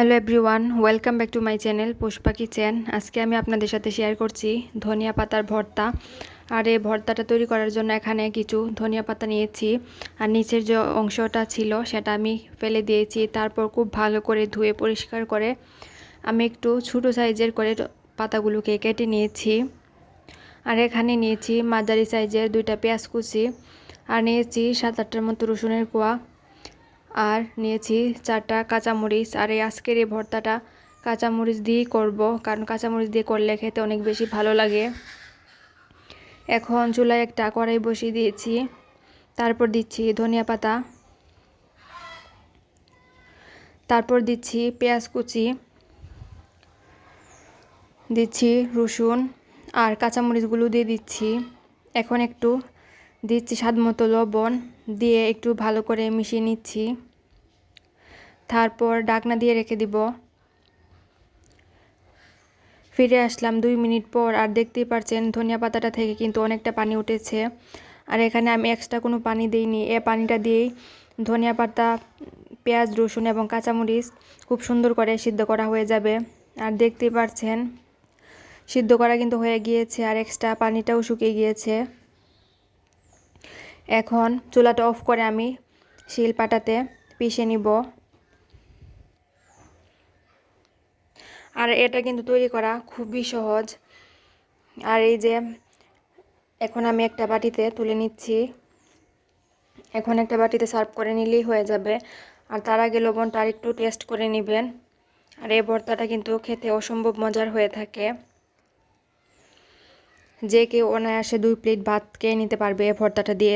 Hello everyone welcome back to my channel Pushpa kitchen আজকে আমি আপনাদের সাথে শেয়ার করছি ধনিয়া পাতার ভর্তা। আর এই ভর্তাটা তৈরি করার জন্য এখানে কিছু ধনিয়া পাতা নিয়েছি। আর নিচের যে অংশটা ছিল সেটা আমি ফেলে দিয়েছি, তারপর খুব ভালো করে ধুয়ে পরিষ্কার করে আমি একটু ছোটো সাইজের করে পাতাগুলোকে কেটে নিয়েছি। আর এখানে নিয়েছি মাঝারি সাইজের দুইটা পেঁয়াজ কুচি। আর নিয়েছি সাত আটটার মতো রসুনের কোয়া। আর নিয়েছি চারটা কাঁচামরিচ আর এই আজকের এই ভর্তাটা কাঁচামরিচ দিয়েই করব, কারণ কাঁচামরিচ দিয়ে করলে খেতে অনেক বেশি ভালো লাগে। এখন চুলায় একটা কড়াই বসিয়ে দিয়েছি, তারপর দিচ্ছি ধনিয়া পাতা, তারপর দিচ্ছি পেঁয়াজ কুচি, দিচ্ছি রসুন আর কাঁচামরিচগুলো দিয়ে দিচ্ছি। এখন একটু দিচ্ছি স্বাদ মতো লবণ দিয়ে একটু ভালো করে মিশিয়ে নিচ্ছি। তারপর ডাকনা দিয়ে রেখে দিব। ফিরে আসলাম দুই মিনিট পর আর দেখতেই পারছেন ধনিয়া পাতাটা থেকে কিন্তু অনেকটা পানি উঠেছে। আর এখানে আমি এক্সট্রা কোনো পানি দিইনি। এ পানিটা দিয়েই ধনিয়া পাতা, পেঁয়াজ, রসুন এবং কাঁচামরিচ খুব সুন্দর করে সিদ্ধ করা হয়ে যাবে। আর দেখতেই পারছেন, সিদ্ধ করা কিন্তু হয়ে গিয়েছে আর এক্সট্রা পানিটাও শুকিয়ে গিয়েছে। এখন চুলাটা অফ করে আমি শিল পাটাতে পিষে নিব। আর এটা কিন্তু তৈরি করা খুবই সহজ। আর এই যে এখন আমি একটা বাটিতে তুলে নিচ্ছি। এখন একটা বাটিতে সার্ভ করে নিলেই হয়ে যাবে। আর তার আগে লবণটা আর একটু টেস্ট করে নেবেন। আর এই ভর্তাটা কিন্তু খেতে অসম্ভব মজার হয়ে থাকে। যে কেউ অনায়াসে দুই প্লেট ভাত খেয়ে নিতে পারবে এই ভর্তাটা দিয়ে।